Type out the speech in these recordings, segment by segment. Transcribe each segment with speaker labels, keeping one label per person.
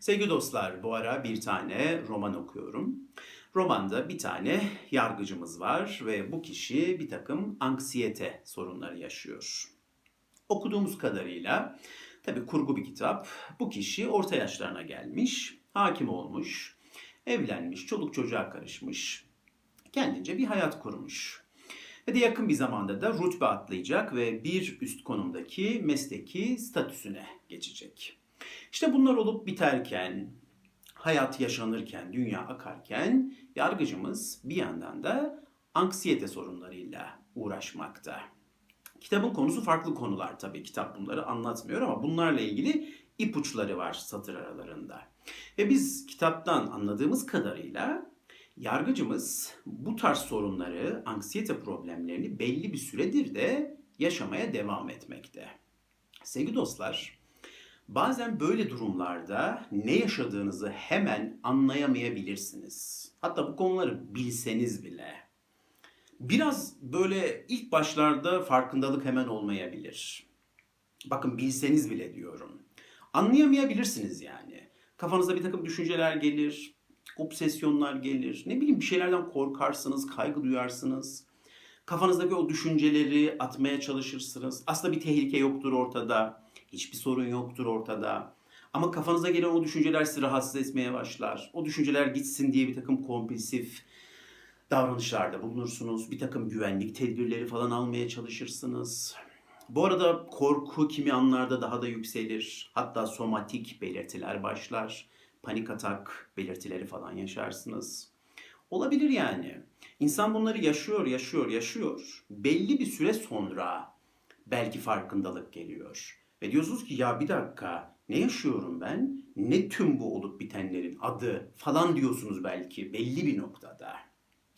Speaker 1: Sevgili dostlar, bu ara bir tane roman okuyorum. Romanda bir tane yargıcımız var ve bu kişi bir takım anksiyete sorunları yaşıyor. Okuduğumuz kadarıyla, tabi kurgu bir kitap, bu kişi orta yaşlarına gelmiş, hakim olmuş, evlenmiş, çoluk çocuğa karışmış, kendince bir hayat kurmuş. Ve de yakın bir zamanda da rütbe atlayacak ve bir üst konumdaki mesleki statüsüne geçecek. İşte bunlar olup biterken, hayat yaşanırken, dünya akarken yargıcımız bir yandan da anksiyete sorunlarıyla uğraşmakta. Kitabın konusu farklı konular tabii. Kitap bunları anlatmıyor ama bunlarla ilgili ipuçları var satır aralarında. Ve biz kitaptan anladığımız kadarıyla yargıcımız bu tarz sorunları, anksiyete problemlerini belli bir süredir de yaşamaya devam etmekte. Sevgili dostlar, bazen böyle durumlarda ne yaşadığınızı hemen anlayamayabilirsiniz. Hatta bu konuları bilseniz bile. Biraz böyle ilk başlarda farkındalık hemen olmayabilir. Bakın bilseniz bile diyorum. Anlayamayabilirsiniz yani. Kafanıza bir takım düşünceler gelir, obsesyonlar gelir. Ne bileyim bir şeylerden korkarsınız, kaygı duyarsınız. Kafanızdaki o düşünceleri atmaya çalışırsınız. Aslında bir tehlike yoktur ortada. Hiçbir sorun yoktur ortada. Ama kafanıza gelen o düşünceler sizi rahatsız etmeye başlar. O düşünceler gitsin diye bir takım kompulsif davranışlarda bulunursunuz. Bir takım güvenlik tedbirleri falan almaya çalışırsınız. Bu arada korku kimi anlarda daha da yükselir. Hatta somatik belirtiler başlar. Panik atak belirtileri falan yaşarsınız. Olabilir yani. İnsan bunları yaşıyor, yaşıyor, yaşıyor. Belli bir süre sonra belki farkındalık geliyor. Ve diyorsunuz ki ya bir dakika ne yaşıyorum ben? Ne tüm bu olup bitenlerin adı falan diyorsunuz belki belli bir noktada.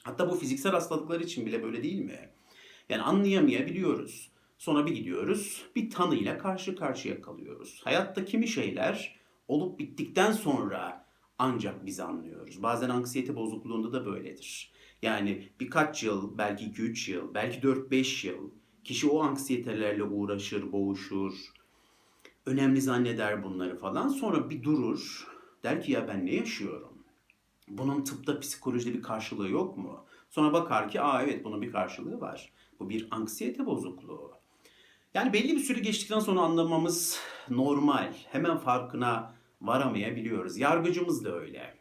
Speaker 1: Hatta bu fiziksel hastalıklar için bile böyle değil mi? Yani anlayamayabiliyoruz. Sonra bir gidiyoruz, bir tanıyla karşı karşıya kalıyoruz. Hayatta kimi şeyler olup bittikten sonra ancak biz anlıyoruz. Bazen anksiyete bozukluğunda da böyledir. Yani birkaç yıl, belki 2-3 yıl, belki 4-5 yıl kişi o anksiyetelerle uğraşır, boğuşur. Önemli zanneder bunları falan. Sonra bir durur. Der ki ya ben ne yaşıyorum? Bunun tıpta, psikolojide bir karşılığı yok mu? Sonra bakar ki aa evet bunun bir karşılığı var. Bu bir anksiyete bozukluğu. Yani belli bir süre geçtikten sonra anlamamız normal. Hemen farkına varamayabiliyoruz. Yargıcımız da öyle.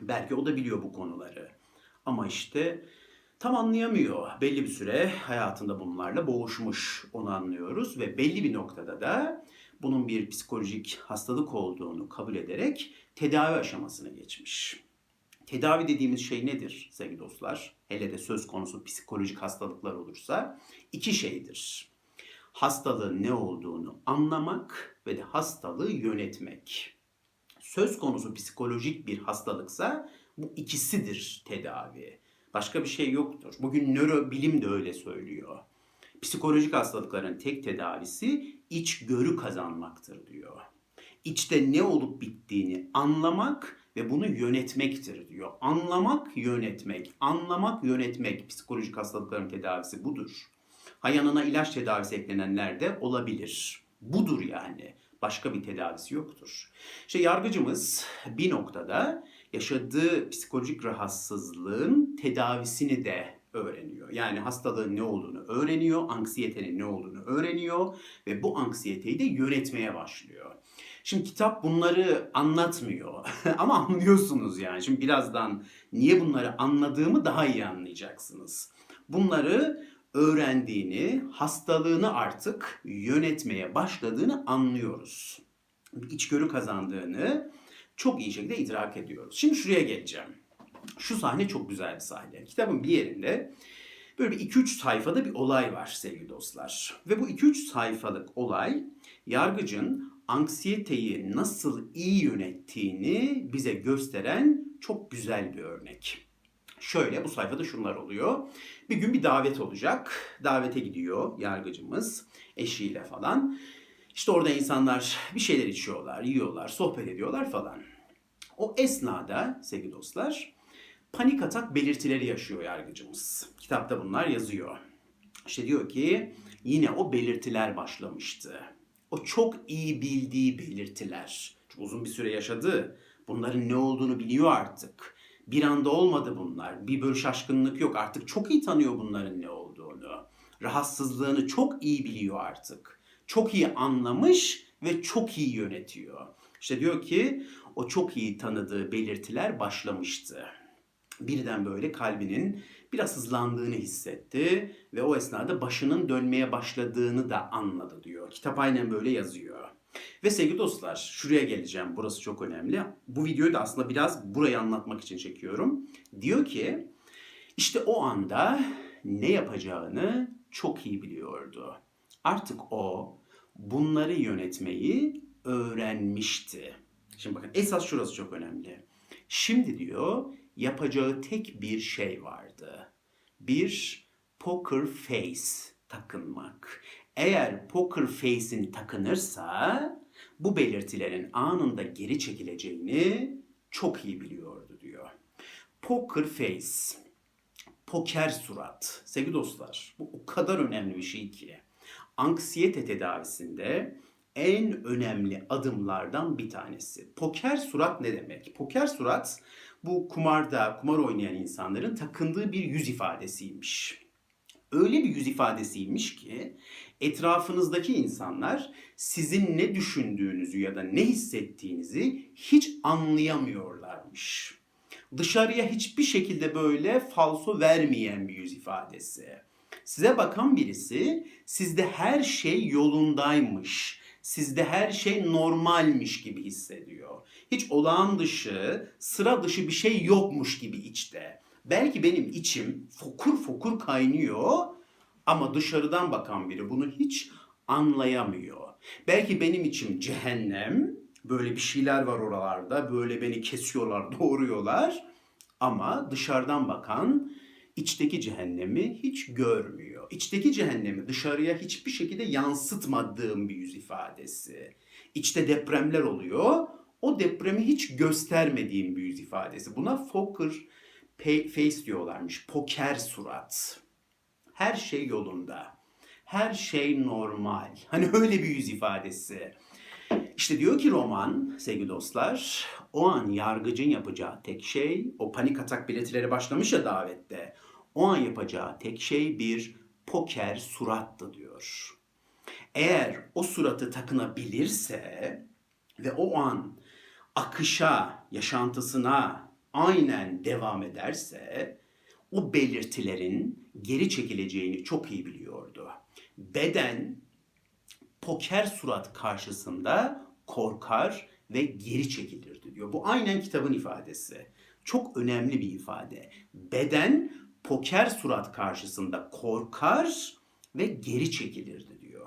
Speaker 1: Belki o da biliyor bu konuları. Ama işte tam anlayamıyor. Belli bir süre hayatında bunlarla boğuşmuş onu anlıyoruz ve belli bir noktada da bunun bir psikolojik hastalık olduğunu kabul ederek tedavi aşamasına geçmiş. Tedavi dediğimiz şey nedir sevgili dostlar? Hele de söz konusu psikolojik hastalıklar olursa iki şeydir. Hastalığın ne olduğunu anlamak ve de hastalığı yönetmek. Söz konusu psikolojik bir hastalıksa bu ikisidir tedavi. Başka bir şey yoktur. Bugün nörobilim de öyle söylüyor. Psikolojik hastalıkların tek tedavisi içgörü kazanmaktır diyor. İçte ne olup bittiğini anlamak ve bunu yönetmektir diyor. Anlamak, yönetmek, anlamak, yönetmek psikolojik hastalıkların tedavisi budur. Ha yanına ilaç tedavisi eklenenler de olabilir. Budur yani. Başka bir tedavisi yoktur. İşte yargıcımız bir noktada yaşadığı psikolojik rahatsızlığın tedavisini de öğreniyor. Yani hastalığın ne olduğunu öğreniyor, anksiyetenin ne olduğunu öğreniyor ve bu anksiyeteyi de yönetmeye başlıyor. Şimdi kitap bunları anlatmıyor ama anlıyorsunuz yani. Şimdi birazdan niye bunları anladığımı daha iyi anlayacaksınız. Bunları öğrendiğini, hastalığını artık yönetmeye başladığını anlıyoruz. İçgörü kazandığını çok iyi şekilde idrak ediyoruz. Şimdi şuraya geleceğim. Şu sahne çok güzel bir sahne. Kitabın bir yerinde böyle bir 2-3 sayfada bir olay var sevgili dostlar. Ve bu 2-3 sayfalık olay yargıcın anksiyeteyi nasıl iyi yönettiğini bize gösteren çok güzel bir örnek. Şöyle bu sayfada şunlar oluyor. Bir gün bir davet olacak. Davete gidiyor yargıcımız eşiyle falan. İşte orada insanlar bir şeyler içiyorlar, yiyorlar, sohbet ediyorlar falan. O esnada sevgili dostlar panik atak belirtileri yaşıyor yargıcımız. Kitapta bunlar yazıyor. İşte diyor ki yine o belirtiler başlamıştı. O çok iyi bildiği belirtiler. Çünkü Uzun bir süre yaşadı. Bunların ne olduğunu biliyor artık. Bir anda olmadı bunlar. Bir böyle şaşkınlık yok. Artık çok iyi tanıyor bunların ne olduğunu. Rahatsızlığını çok iyi biliyor artık. Çok iyi anlamış ve çok iyi yönetiyor. İşte diyor ki o çok iyi tanıdığı belirtiler başlamıştı. Birden böyle kalbinin biraz hızlandığını hissetti ve o esnada başının dönmeye başladığını da anladı diyor. Kitap aynen böyle yazıyor. Ve sevgili dostlar şuraya geleceğim. Burası çok önemli. Bu videoyu da aslında biraz burayı anlatmak için çekiyorum. Diyor ki işte o anda ne yapacağını çok iyi biliyordu. Artık o bunları yönetmeyi öğrenmişti. Şimdi bakın esas şurası çok önemli. Şimdi diyor yapacağı tek bir şey vardı. Bir poker face takınmak. Eğer poker face'in takınırsa bu belirtilerin anında geri çekileceğini çok iyi biliyordu diyor. Poker face, poker surat. Sevgili dostlar bu o kadar önemli bir şey ki. Anksiyete tedavisinde en önemli adımlardan bir tanesi. Poker surat ne demek? Poker surat bu kumarda, kumar oynayan insanların takındığı bir yüz ifadesiymiş. Öyle bir yüz ifadesiymiş ki etrafınızdaki insanlar sizin ne düşündüğünüzü ya da ne hissettiğinizi hiç anlayamıyorlarmış. Dışarıya hiçbir şekilde böyle falso vermeyen bir yüz ifadesi. Size bakan birisi sizde her şey yolundaymış, sizde her şey normalmiş gibi hissediyor. Hiç olağan dışı, sıra dışı bir şey yokmuş gibi içte. Belki benim içim fokur fokur kaynıyor ama dışarıdan bakan biri bunu hiç anlayamıyor. Belki benim içim cehennem, böyle bir şeyler var oralarda, böyle beni kesiyorlar, doğuruyorlar ama dışarıdan bakan içteki cehennemi hiç görmüyor. İçteki cehennemi dışarıya hiçbir şekilde yansıtmadığım bir yüz ifadesi. İçte depremler oluyor. O depremi hiç göstermediğim bir yüz ifadesi. Buna poker face diyorlarmış. Poker surat. Her şey yolunda. Her şey normal. Hani öyle bir yüz ifadesi. İşte diyor ki roman sevgili dostlar, o an yargıcın yapacağı tek şey, o panik atak belirtileri başlamış ya davette, o an yapacağı tek şey bir poker surattı diyor. Eğer o suratı takınabilirse ve o an akışa, yaşantısına aynen devam ederse o belirtilerin geri çekileceğini çok iyi biliyordu. Beden poker surat karşısında korkar ve geri çekilirdi diyor. Bu aynen kitabın ifadesi. Çok önemli bir ifade. Beden poker surat karşısında korkar ve geri çekilirdi diyor.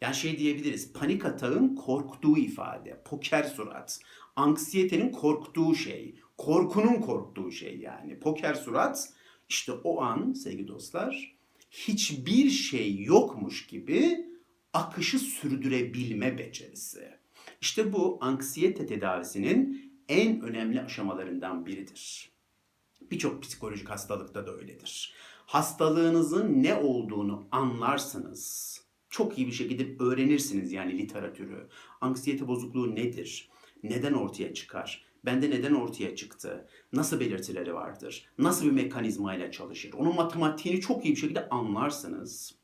Speaker 1: Yani şey diyebiliriz. Panik atağın korktuğu ifade. Poker surat. Anksiyetenin korktuğu şey. Korkunun korktuğu şey yani. Poker surat işte o an sevgili dostlar hiçbir şey yokmuş gibi akışı sürdürebilme becerisi. İşte bu anksiyete tedavisinin en önemli aşamalarından biridir. Birçok psikolojik hastalıkta da öyledir. Hastalığınızın ne olduğunu anlarsınız. Çok iyi bir şekilde öğrenirsiniz yani literatürü. Anksiyete bozukluğu nedir? Neden ortaya çıkar? Bende neden ortaya çıktı? Nasıl belirtileri vardır? Nasıl bir mekanizmayla çalışır? Onun matematiğini çok iyi bir şekilde anlarsınız.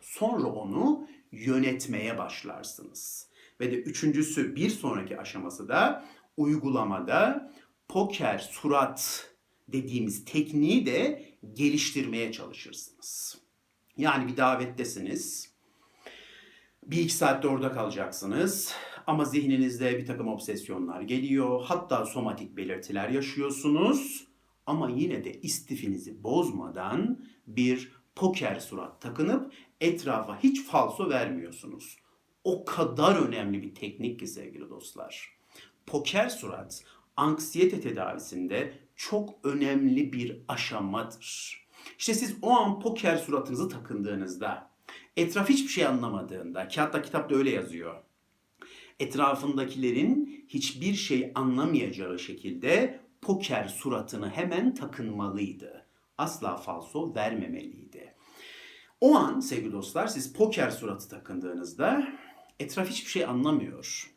Speaker 1: Sonra onu yönetmeye başlarsınız. Ve de üçüncüsü bir sonraki aşaması da uygulamada poker surat dediğimiz tekniği de geliştirmeye çalışırsınız. Yani bir davettesiniz. Bir iki saatte orada kalacaksınız. Ama zihninizde bir takım obsesyonlar geliyor. Hatta somatik belirtiler yaşıyorsunuz. Ama yine de istifinizi bozmadan bir poker surat takınıp etrafa hiç falso vermiyorsunuz. O kadar önemli bir teknik ki sevgili dostlar. Poker surat anksiyete tedavisinde çok önemli bir aşamadır. İşte siz o an poker suratınızı takındığınızda, etraf hiçbir şey anlamadığında, ki kitapta öyle yazıyor. Etrafındakilerin hiçbir şey anlamayacağı şekilde poker suratını hemen takınmalıydı. Asla falso vermemeliydi. O an sevgili dostlar siz poker suratı takındığınızda etraf hiçbir şey anlamıyor.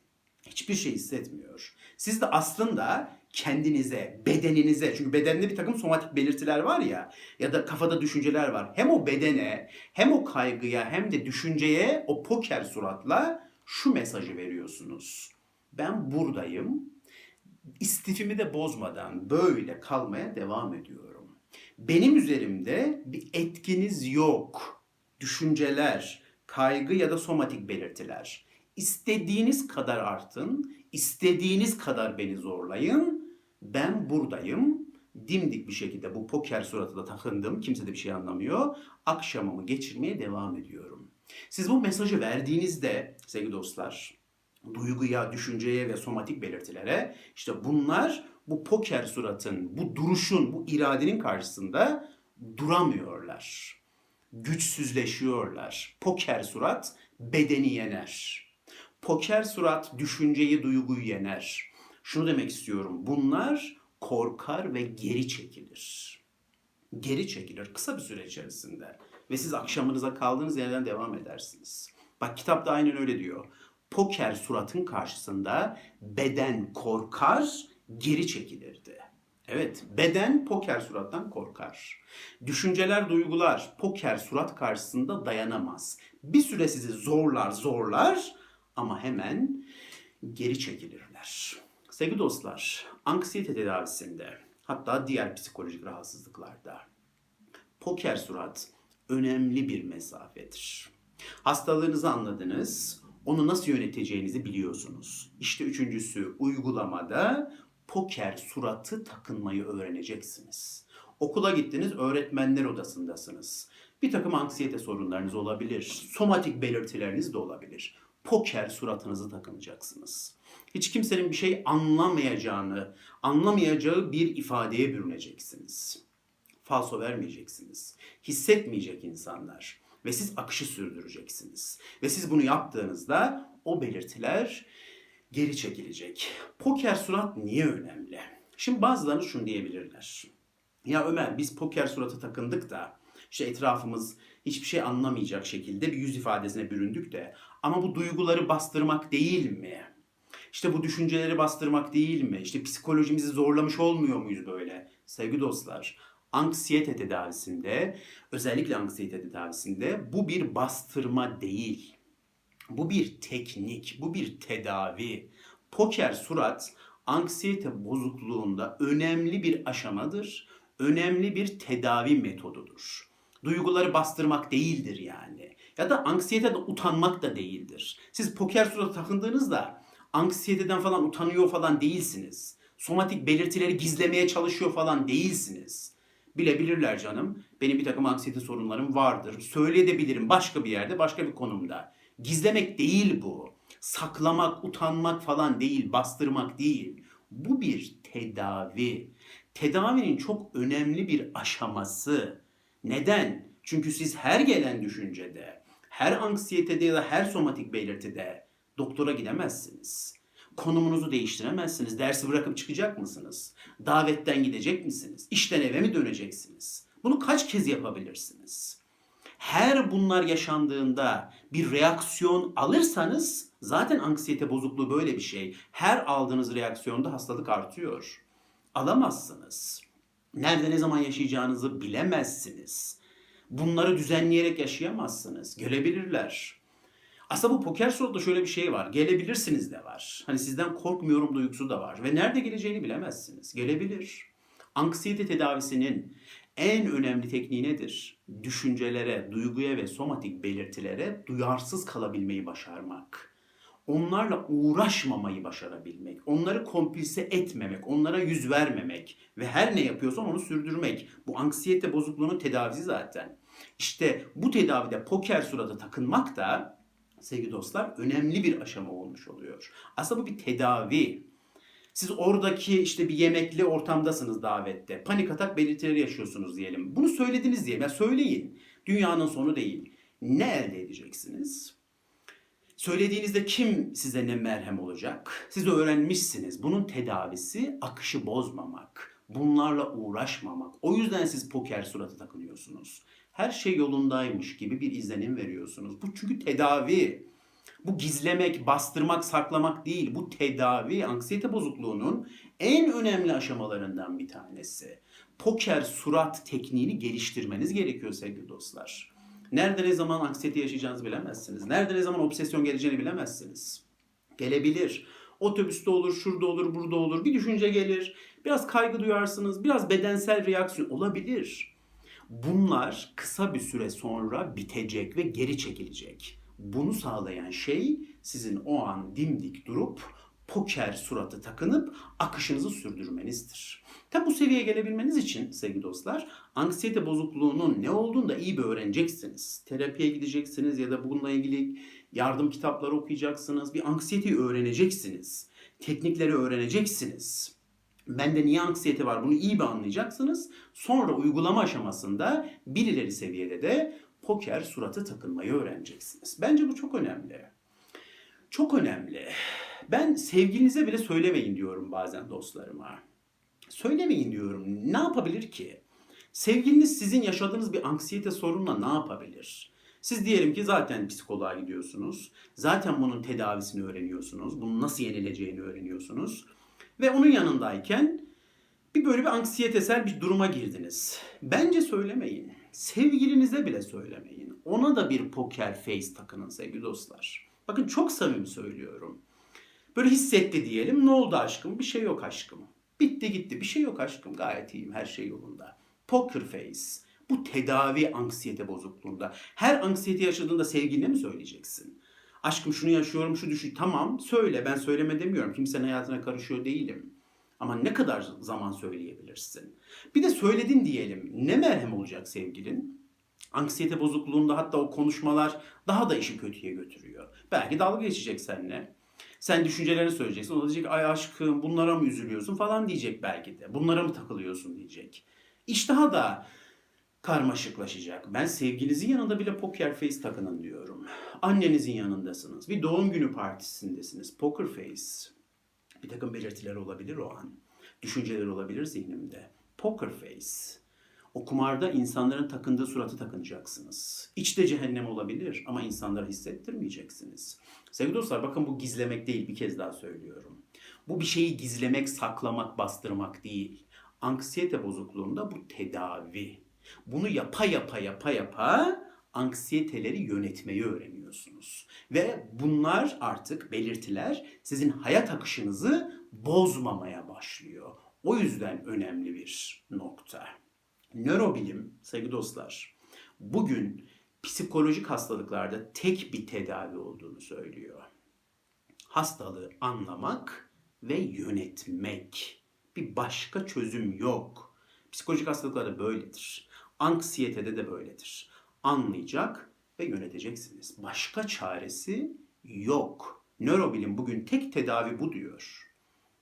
Speaker 1: Hiçbir şey hissetmiyor. Siz de aslında kendinize, bedeninize, çünkü bedende bir takım somatik belirtiler var ya, ya da kafada düşünceler var. Hem o bedene, hem o kaygıya, hem de düşünceye o poker suratla şu mesajı veriyorsunuz. Ben buradayım, istifimi de bozmadan böyle kalmaya devam ediyorum. Benim üzerimde bir etkiniz yok. Düşünceler, kaygı ya da somatik belirtiler. İstediğiniz kadar artın, istediğiniz kadar beni zorlayın. Ben buradayım. Dimdik bir şekilde bu poker suratı da takındım. Kimse de bir şey anlamıyor. Akşamımı geçirmeye devam ediyorum. Siz bu mesajı verdiğinizde sevgili dostlar, duyguya, düşünceye ve somatik belirtilere işte bunlar bu poker suratın, bu duruşun, bu iradenin karşısında duramıyorlar. Güçsüzleşiyorlar. Poker surat bedeni yener. Poker surat düşünceyi, duyguyu yener. Şunu demek istiyorum. Bunlar korkar ve geri çekilir. Geri çekilir kısa bir süre içerisinde. Ve siz akşamınıza kaldığınız yerden devam edersiniz. Bak kitapta aynen öyle diyor. Poker suratın karşısında beden korkar, geri çekilirdi. Evet, beden poker surattan korkar. Düşünceler, duygular poker surat karşısında dayanamaz. Bir süre sizi zorlar, zorlar ama hemen geri çekilirler. Sevgili dostlar, anksiyete tedavisinde hatta diğer psikolojik rahatsızlıklarda poker surat önemli bir mesafedir. Hastalığınızı anladınız, onu nasıl yöneteceğinizi biliyorsunuz. İşte üçüncüsü uygulamada poker suratı takınmayı öğreneceksiniz. Okula gittiniz, öğretmenler odasındasınız. Bir takım anksiyete sorunlarınız olabilir, somatik belirtileriniz de olabilir. Poker suratınızı takınacaksınız. Hiç kimsenin bir şey anlamayacağını, anlamayacağı bir ifadeye bürüneceksiniz. Falso vermeyeceksiniz. Hissetmeyecek insanlar ve siz akışı sürdüreceksiniz. Ve siz bunu yaptığınızda o belirtiler geri çekilecek. Poker surat niye önemli? Şimdi bazılarınız şunu diyebilirler. Ya Ömer biz poker suratı takındık da işte etrafımız hiçbir şey anlamayacak şekilde bir yüz ifadesine büründük de ama bu duyguları bastırmak değil mi? İşte bu düşünceleri bastırmak değil mi? İşte psikolojimizi zorlamış olmuyor muyuz böyle? Sevgili dostlar, anksiyete tedavisinde, özellikle anksiyete tedavisinde bu bir bastırma değil. Bu bir teknik, bu bir tedavi. Poker surat anksiyete bozukluğunda önemli bir aşamadır. Önemli bir tedavi metodudur. Duyguları bastırmak değildir yani. Ya da anksiyeteden utanmak da değildir. Siz poker suratı takındığınızda anksiyeteden falan utanıyor falan değilsiniz. Somatik belirtileri gizlemeye çalışıyor falan değilsiniz. Bilebilirler canım. Benim bir takım anksiyete sorunlarım vardır. Söyleyebilirim başka bir yerde, başka bir konumda. Gizlemek değil bu. Saklamak, utanmak falan değil, bastırmak değil. Bu bir tedavi. Tedavinin çok önemli bir aşaması. Neden? Çünkü siz her gelen düşüncede, her anksiyetede ya da her somatik belirtide doktora gidemezsiniz. Konumunuzu değiştiremezsiniz. Dersi bırakıp çıkacak mısınız? Davetten gidecek misiniz? İşten eve mi döneceksiniz? Bunu kaç kez yapabilirsiniz? Her bunlar yaşandığında bir reaksiyon alırsanız zaten anksiyete bozukluğu böyle bir şey. Her aldığınız reaksiyonda hastalık artıyor. Alamazsınız. Nerede ne zaman yaşayacağınızı bilemezsiniz. Bunları düzenleyerek yaşayamazsınız. Gelebilirler. Aslında bu poker suratla şöyle bir şey var. Gelebilirsiniz de var. Hani sizden korkmuyorum duygusu da var. Ve nerede geleceğini bilemezsiniz. Gelebilir. Anksiyete tedavisinin en önemli tekniği nedir? Düşüncelere, duyguya ve somatik belirtilere duyarsız kalabilmeyi başarmak. Onlarla uğraşmamayı başarabilmek, onları komplise etmemek, onlara yüz vermemek ve her ne yapıyorsan onu sürdürmek. Bu anksiyete bozukluğunun tedavisi zaten. İşte bu tedavide poker suratı takınmak da sevgili dostlar önemli bir aşama olmuş oluyor. Aslında bu bir tedavi. Siz oradaki işte bir yemekli ortamdasınız davette. Panik atak belirtileri yaşıyorsunuz diyelim. Bunu söylediniz diye. Ya söyleyin. Dünyanın sonu değil. Ne elde edeceksiniz? Söylediğinizde kim size ne merhem olacak? Siz öğrenmişsiniz. Bunun tedavisi akışı bozmamak. Bunlarla uğraşmamak. O yüzden siz poker suratı takınıyorsunuz. Her şey yolundaymış gibi bir izlenim veriyorsunuz. Bu çünkü tedavi. Bu gizlemek, bastırmak, saklamak değil. Bu tedavi, anksiyete bozukluğunun en önemli aşamalarından bir tanesi. Poker surat tekniğini geliştirmeniz gerekiyor sevgili dostlar. Nerede ne zaman anksiyete yaşayacağınızı bilemezsiniz. Nerede ne zaman obsesyon geleceğini bilemezsiniz. Gelebilir. Otobüste olur, şurada olur, burada olur. Bir düşünce gelir. Biraz kaygı duyarsınız. Biraz bedensel reaksiyon olabilir. Bunlar kısa bir süre sonra bitecek ve geri çekilecek. Bunu sağlayan şey sizin o an dimdik durup poker suratı takınıp akışınızı sürdürmenizdir. Tabi bu seviyeye gelebilmeniz için sevgili dostlar anksiyete bozukluğunun ne olduğunu da iyi bir öğreneceksiniz. Terapiye gideceksiniz ya da bununla ilgili yardım kitapları okuyacaksınız. Bir anksiyeteyi öğreneceksiniz. Teknikleri öğreneceksiniz. Bende niye anksiyete var bunu iyi bir anlayacaksınız. Sonra uygulama aşamasında bir ileri seviyede de poker suratı takılmayı öğreneceksiniz. Bence bu çok önemli. Çok önemli. Ben sevgilinize bile söylemeyin diyorum bazen dostlarıma. Söylemeyin diyorum. Ne yapabilir ki? Sevgiliniz sizin yaşadığınız bir anksiyete sorunla ne yapabilir? Siz diyelim ki zaten psikoloğa gidiyorsunuz. Zaten bunun tedavisini öğreniyorsunuz. Bunun nasıl yenileceğini öğreniyorsunuz. Ve onun yanındayken bir böyle bir anksiyetesel bir duruma girdiniz. Bence söylemeyin. Sevgilinize bile söylemeyin. Ona da bir poker face takının sevgili dostlar. Bakın çok samimi söylüyorum. Böyle hissetti diyelim. Ne oldu aşkım? Bir şey yok aşkım. Bitti gitti. Bir şey yok aşkım. Gayet iyiyim. Her şey yolunda. Poker face. Bu tedavi anksiyete bozukluğunda. Her anksiyete yaşadığında sevgiline mi söyleyeceksin? Aşkım şunu yaşıyorum, şu düşün. Tamam söyle. Ben söyleme demiyorum. Kimsenin hayatına karışıyor değilim. Ama ne kadar zaman söyleyebilirsin? Bir de söyledin diyelim. Ne merhem olacak sevgilin? Anksiyete bozukluğunda hatta o konuşmalar daha da işi kötüye götürüyor. Belki dalga geçecek seninle. Sen düşüncelerini söyleyeceksin. O da diyecek ay aşkım bunlara mı üzülüyorsun falan diyecek belki de. Bunlara mı takılıyorsun diyecek. İş daha da karmaşıklaşacak. Ben sevgilinizin yanında bile poker face takının diyorum. Annenizin yanındasınız. Bir doğum günü partisindesiniz. Poker face. Bir takım belirtiler olabilir o an. Düşünceler olabilir zihnimde. Poker face. O kumarda insanların takındığı suratı takınacaksınız. İçte cehennem olabilir ama insanlara hissettirmeyeceksiniz. Sevgili dostlar bakın bu gizlemek değil bir kez daha söylüyorum. Bu bir şeyi gizlemek, saklamak, bastırmak değil. Anksiyete bozukluğunda bu tedavi. Bunu yapa yapa yapa yapa anksiyeteleri yönetmeyi öğreniyorsunuz. Ve bunlar artık belirtiler sizin hayat akışınızı bozmamaya başlıyor. O yüzden önemli bir nokta. Nörobilim sevgili dostlar bugün psikolojik hastalıklarda tek bir tedavi olduğunu söylüyor. Hastalığı anlamak ve yönetmek. Bir başka çözüm yok. Psikolojik hastalıklarda böyledir. Anksiyetede de böyledir. Anlayacak ve yöneteceksiniz. Başka çaresi yok. Nörobilim bugün tek tedavi bu diyor.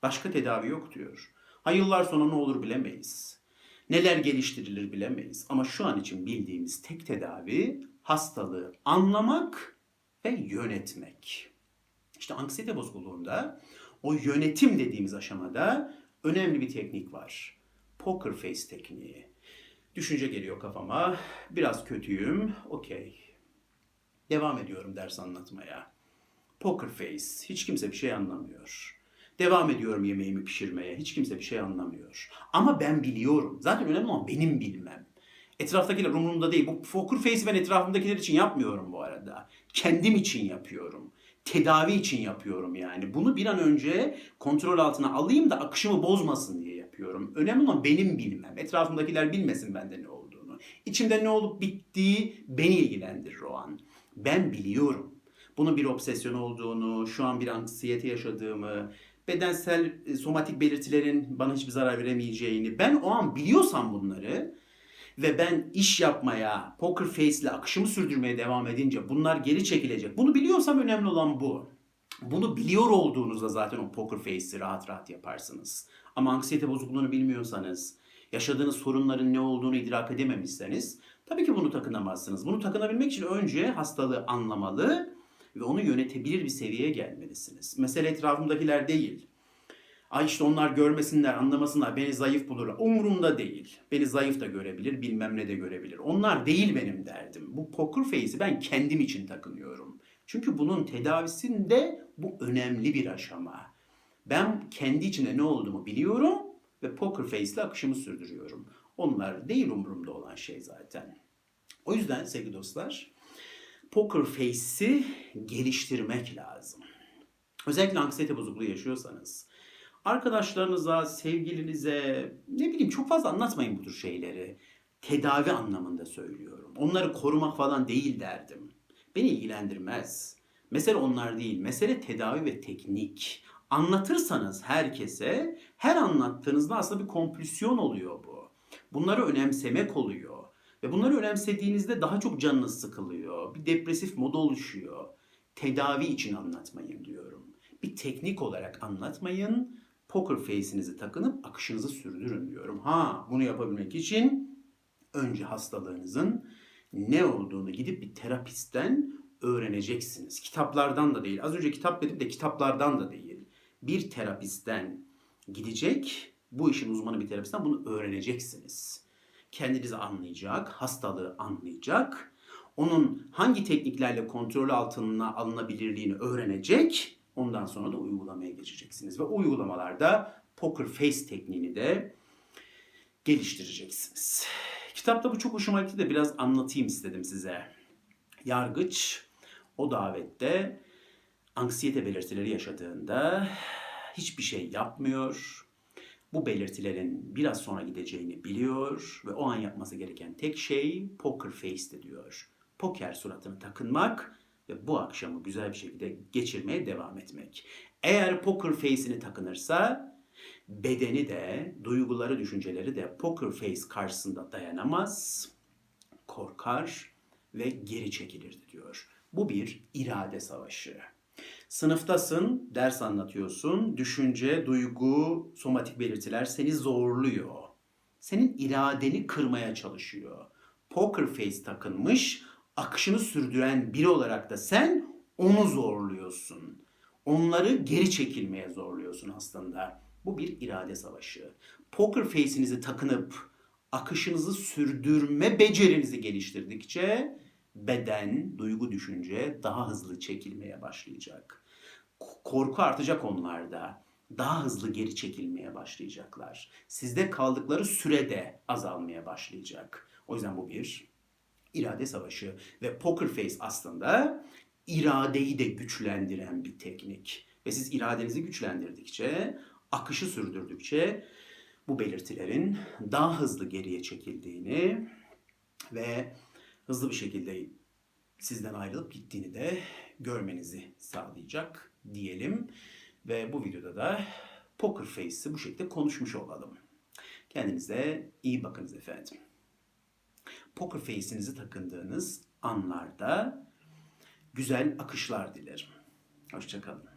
Speaker 1: Başka tedavi yok diyor. Ha yıllar sonra ne olur bilemeyiz. Neler geliştirilir bilemeyiz. Ama şu an için bildiğimiz tek tedavi hastalığı anlamak ve yönetmek. İşte anksiyete bozukluğunda o yönetim dediğimiz aşamada önemli bir teknik var. Poker face tekniği. Düşünce geliyor kafama. Biraz kötüyüm. Okey. Devam ediyorum ders anlatmaya. Poker face. Hiç kimse bir şey anlamıyor. Devam ediyorum yemeğimi pişirmeye. Hiç kimse bir şey anlamıyor. Ama ben biliyorum. Zaten önemli olan benim bilmem. Etraftakiler umurumda değil. Bu poker face'i ben etrafımdakiler için yapmıyorum bu arada. Kendim için yapıyorum. Tedavi için yapıyorum yani. Bunu bir an önce kontrol altına alayım da akışımı bozmasın diye yapıyorum. Önemli olan benim bilmem. Etrafımdakiler bilmesin bende ne olduğunu. İçimde ne olup bittiği beni ilgilendirir o an. Ben biliyorum. Bunun bir obsesyon olduğunu, şu an bir anksiyete yaşadığımı, bedensel e, somatik belirtilerin bana hiçbir zarar veremeyeceğini ben o an biliyorsam bunları ve ben iş yapmaya, poker face ile akışımı sürdürmeye devam edince bunlar geri çekilecek. Bunu biliyorsam önemli olan bu. Bunu biliyor olduğunuzda zaten o poker face'i rahat rahat yaparsınız. Ama anksiyete bozukluğunu bilmiyorsanız, yaşadığınız sorunların ne olduğunu idrak edememişseniz tabii ki bunu takınamazsınız. Bunu takınabilmek için önce hastalığı anlamalı ve onu yönetebilir bir seviyeye gelmelisiniz. Mesele etrafımdakiler değil. Ay işte onlar görmesinler, anlamasınlar, beni zayıf bulurlar. Umurumda değil. Beni zayıf da görebilir, bilmem ne de görebilir. Onlar değil benim derdim. Bu poker face'i ben kendim için takınıyorum. Çünkü bunun tedavisinde bu önemli bir aşama. Ben kendi içinde ne olduğumu biliyorum ve poker face ile akışımı sürdürüyorum. Onlar değil umurumda olan şey zaten. O yüzden sevgili dostlar, poker face'i geliştirmek lazım. Özellikle anksiyete bozukluğu yaşıyorsanız, arkadaşlarınıza, sevgilinize, ne bileyim çok fazla anlatmayın bu tür şeyleri. Tedavi anlamında söylüyorum. Onları korumak falan değil derdim. Beni ilgilendirmez. Mesele onlar değil. Mesele tedavi ve teknik. Anlatırsanız herkese, her anlattığınızda aslında bir kompülsyon oluyor bu. Bunları önemsemek oluyor. Ve bunları önemsediğinizde daha çok canınız sıkılıyor. Bir depresif mod oluşuyor. Tedavi için anlatmayın diyorum. Bir teknik olarak anlatmayın. Poker face'inizi takınıp akışınızı sürdürün diyorum. Ha bunu yapabilmek için önce hastalığınızın ne olduğunu gidip bir terapistten öğreneceksiniz. Kitaplardan da değil. Az önce kitap dedim de kitaplardan da değil. Bir terapistten gidecek, bu işin uzmanı bir terapistten bunu öğreneceksiniz. Kendinizi anlayacak, hastalığı anlayacak, onun hangi tekniklerle kontrol altına alınabilirliğini öğrenecek. Ondan sonra da uygulamaya geçeceksiniz. Ve uygulamalarda poker face tekniğini de geliştireceksiniz. Kitapta bu çok hoşuma gitti de biraz anlatayım istedim size. Yargıç o davette anksiyete belirtileri yaşadığında hiçbir şey yapmıyor. Bu belirtilerin biraz sonra gideceğini biliyor ve o an yapması gereken tek şey poker face diyor. Poker suratını takınmak ve bu akşamı güzel bir şekilde geçirmeye devam etmek. Eğer poker face'ini takınırsa bedeni de, duyguları, düşünceleri de poker face karşısında dayanamaz, korkar ve geri çekilirdi diyor. Bu bir irade savaşı. Sınıftasın, ders anlatıyorsun, düşünce, duygu, somatik belirtiler seni zorluyor. Senin iradeni kırmaya çalışıyor. Poker face takınmış, akışını sürdüren biri olarak da sen onu zorluyorsun. Onları geri çekilmeye zorluyorsun aslında. Bu bir irade savaşı. Poker face'inizi takınıp akışınızı sürdürme becerinizi geliştirdikçe beden, duygu, düşünce daha hızlı çekilmeye başlayacak. Korku artacak onlarda. Daha hızlı geri çekilmeye başlayacaklar. Sizde kaldıkları sürede azalmaya başlayacak. O yüzden bu bir irade savaşı ve poker face aslında iradeyi de güçlendiren bir teknik. Ve siz iradenizi güçlendirdikçe, akışı sürdürdükçe bu belirtilerin daha hızlı geriye çekildiğini ve hızlı bir şekilde sizden ayrılıp gittiğini de görmenizi sağlayacak diyelim. Ve bu videoda da Poker Face'i bu şekilde konuşmuş olalım. Kendinize iyi bakınız efendim. Poker Face'inizi takındığınız anlarda güzel akışlar dilerim. Hoşçakalın.